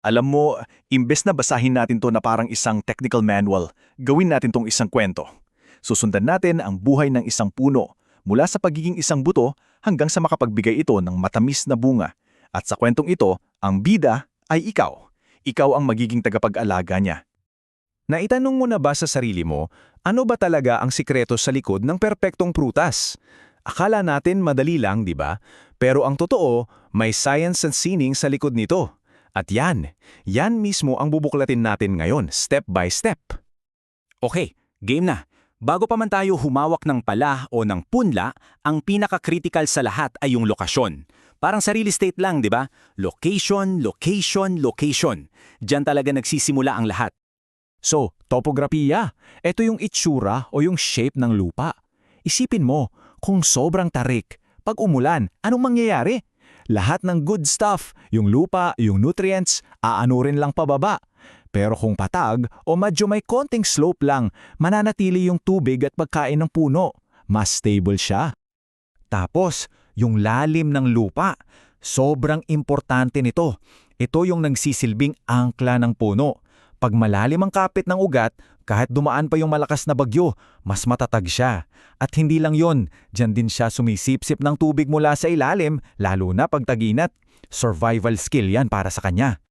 Alam mo, imbes na basahin natin to na parang isang technical manual, gawin natin tong isang kwento. Susundan natin ang buhay ng isang puno, mula sa pagiging isang buto hanggang sa makapagbigay ito ng matamis na bunga. At sa kwentong ito, ang bida ay ikaw. Ikaw ang magiging tagapag-alaga niya. Naitanong mo na ba sa sarili mo, ano ba talaga ang sikreto sa likod ng perpektong prutas? Akala natin madali lang, di ba? Pero ang totoo, may science and sining sa likod nito. At yan, yan mismo ang bubuklatin natin ngayon, step by step. Okay, game na. Bago pa man tayo humawak ng pala o ng punla, ang pinaka-critical sa lahat ay yung lokasyon. Parang sa real estate lang, di ba? Location, location, location. Diyan talaga nagsisimula ang lahat. So, topografiya. Ito yung itsura o yung shape ng lupa. Isipin mo, kung sobrang tarik, pag umulan, anong mangyayari? Lahat ng good stuff, yung lupa, yung nutrients, aano rin lang pababa. Pero kung patag o medyo may konting slope lang, mananatili yung tubig at pagkain ng puno. Mas stable siya. Tapos, yung lalim ng lupa, sobrang importante nito. Ito yung nagsisilbing angkla ng puno. Pag malalim ang kapit ng ugat, kahit dumaan pa yung malakas na bagyo, mas matatag siya. At hindi lang yon, dyan din siya sumisipsip ng tubig mula sa ilalim, lalo na pag taginat. Survival skill yan para sa kanya.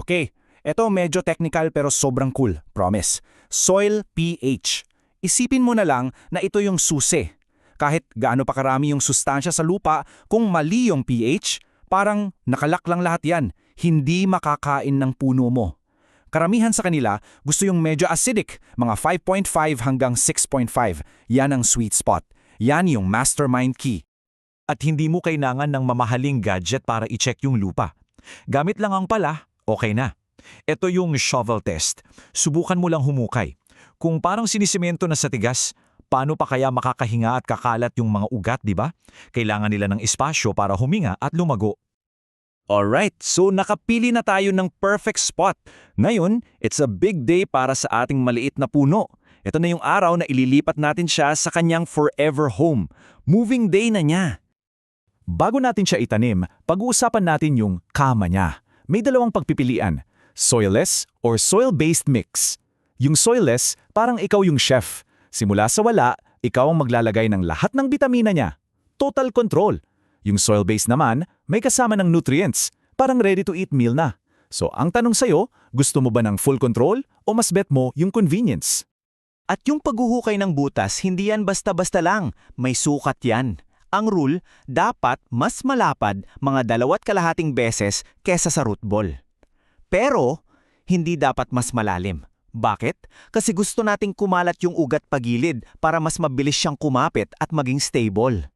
Okay, eto medyo technical pero sobrang cool, promise. Soil pH. Isipin mo na lang na ito yung susi. Kahit gaano pa karami yung sustansya sa lupa, kung mali yung pH, parang nakalak lang lahat yan, hindi makakain ng puno mo. Karamihan sa kanila gusto yung medyo acidic, mga 5.5 hanggang 6.5. Yan ang sweet spot. Yan yung mastermind key. At hindi mo kailangan ng mamahaling gadget para i-check yung lupa. Gamit lang ang pala, okay na. Ito yung shovel test. Subukan mo lang humukay. Kung parang sinisimento na sa tigas, paano pa kaya makakahinga at kakalat yung mga ugat, di ba? Kailangan nila ng espasyo para huminga at lumago. Alright, so nakapili na tayo ng perfect spot. Ngayon, it's a big day para sa ating maliit na puno. Ito na yung araw na ililipat natin siya sa kanyang forever home. Moving day na niya. Bago natin siya itanim, pag-uusapan natin yung kama niya. May dalawang pagpipilian, soilless or soil-based mix. Yung soilless, parang ikaw yung chef. Simula sa wala, ikaw ang maglalagay ng lahat ng bitamina niya. Total control. Yung soil-based naman, may kasama ng nutrients, parang ready-to-eat meal na. So ang tanong sa'yo, gusto mo ba ng full control o mas bet mo yung convenience? At yung paghuhukay ng butas, hindi yan basta-basta lang. May sukat yan. Ang rule, dapat mas malapad mga dalawat kalahating beses kesa sa root ball. Pero, hindi dapat mas malalim. Bakit? Kasi gusto nating kumalat yung ugat pagilid para mas mabilis siyang kumapit at maging stable.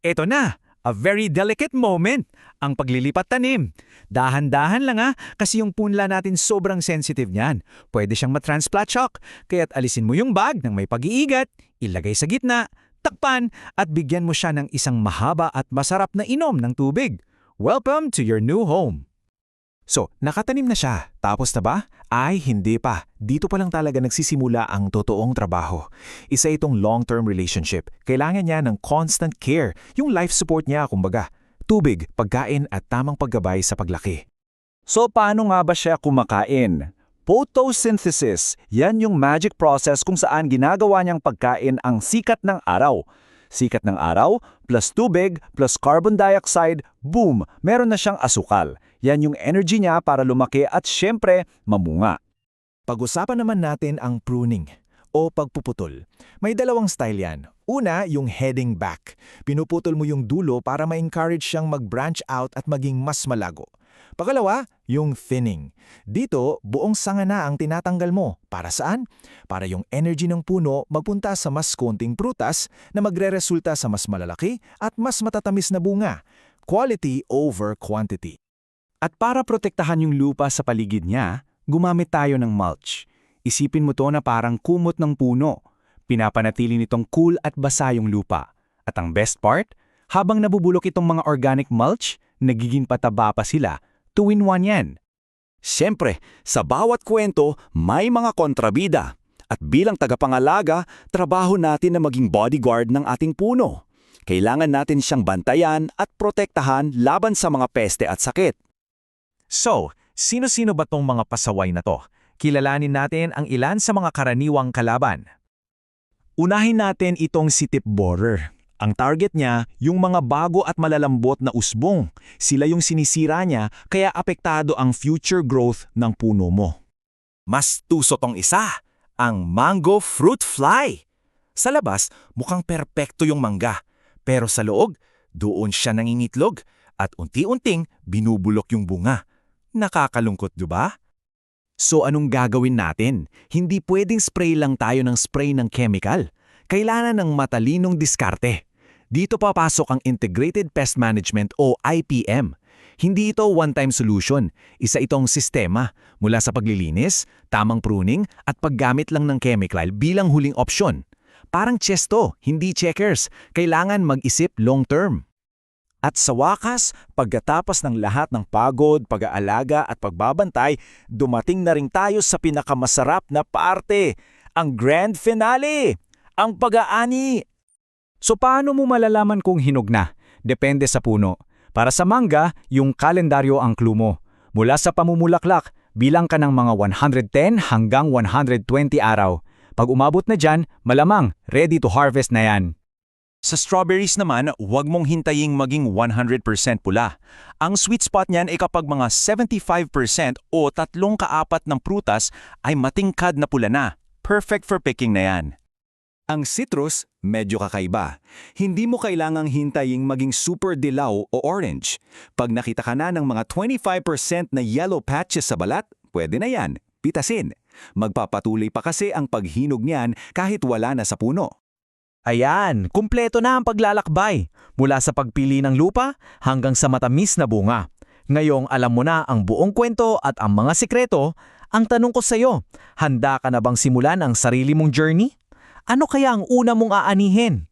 Eto na, a very delicate moment, ang paglilipat tanim. Dahan-dahan lang ah, kasi yung punla natin sobrang sensitive niyan. Pwede siyang matransplant shock, kaya't alisin mo yung bag ng may pag-iigat, ilagay sa gitna, takpan, at bigyan mo siya ng isang mahaba at masarap na inom ng tubig. Welcome to your new home! So, nakatanim na siya. Tapos na ba? Ay, hindi pa. Dito pa lang talaga nagsisimula ang totoong trabaho. Isa itong long-term relationship. Kailangan niya ng constant care, yung life support niya, kumbaga. Tubig, pagkain at tamang paggabay sa paglaki. So paano nga ba siya kumakain? Photosynthesis, yan yung magic process kung saan ginagawa niyang pagkain ang sikat ng araw. Sikat ng araw, plus tubig, plus carbon dioxide, boom, meron na siyang asukal. Yan yung energy niya para lumaki at syempre, mamunga. Pag-usapan naman natin ang pruning o pagpuputol. May dalawang style yan. Una, yung heading back. Pinuputol mo yung dulo para ma-encourage siyang mag-branch out at maging mas malago. Pangalawa, yung thinning. Dito, buong sanga na ang tinatanggal mo. Para saan? Para yung energy ng puno magpunta sa mas konting prutas na magre-resulta sa mas malalaki at mas matatamis na bunga. Quality over quantity. At para protektahan yung lupa sa paligid niya, gumamit tayo ng mulch. Isipin mo to na parang kumot ng puno. Pinapanatili nitong cool at basa yung lupa. At ang best part, habang nabubulok itong mga organic mulch, nagiging pataba pa sila. Two-in-one yan. Siyempre, sa bawat kwento, may mga kontrabida. At bilang tagapangalaga, trabaho natin na maging bodyguard ng ating puno. Kailangan natin siyang bantayan at protektahan laban sa mga peste at sakit. So, Sino-sino ba tong mga pasaway na to? Kilalanin natin ang ilan sa mga karaniwang kalaban. Unahin natin itong si tip borer. Ang target niya, yung mga bago at malalambot na usbong. Sila yung sinisira niya kaya apektado ang future growth ng puno mo. Mas tuso tong isa, ang mango fruit fly. Sa labas, mukhang perpekto yung mangga. Pero sa loob, doon siya nangingitlog at unti-unting binubulok yung bunga. Nakakalungkot, di ba? So anong gagawin natin? Hindi pwedeng spray lang tayo ng spray ng chemical. Kailangan ng matalinong diskarte. Dito papasok ang Integrated Pest Management o IPM. Hindi ito one-time solution. Isa itong sistema mula sa paglilinis, tamang pruning at paggamit lang ng chemical bilang huling opsyon. Parang chess to, hindi checkers. Kailangan mag-isip long-term. At sa wakas, pagkatapos ng lahat ng pagod, pag-aalaga at pagbabantay, dumating na rin tayo sa pinakamasarap na parte, ang grand finale, ang pag-aani. So paano mo malalaman kung hinog na? Depende sa puno. Para sa mangga, yung kalendaryo ang clue mo. Mula sa pamumulaklak, bilang ka ng mga 110 hanggang 120 araw. Pag umabot na dyan, malamang ready to harvest na yan. Sa strawberries naman, huwag mong hintaying maging 100% pula. Ang sweet spot niyan ay kapag mga 75% o tatlong kaapat ng prutas ay matingkad na pula na. Perfect for picking na yan. Ang citrus, medyo kakaiba. Hindi mo kailangang hintaying maging super dilaw o orange. Pag nakita ka na ng mga 25% na yellow patches sa balat, pwede na yan. Pitasin. Magpapatuloy pa kasi ang paghinog niyan kahit wala na sa puno. Ayan, kumpleto na ang paglalakbay. Mula sa pagpili ng lupa hanggang sa matamis na bunga. Ngayong alam mo na ang buong kwento at ang mga sikreto, ang tanong ko sa iyo, handa ka na bang simulan ang sarili mong journey? Ano kaya ang una mong aanihin?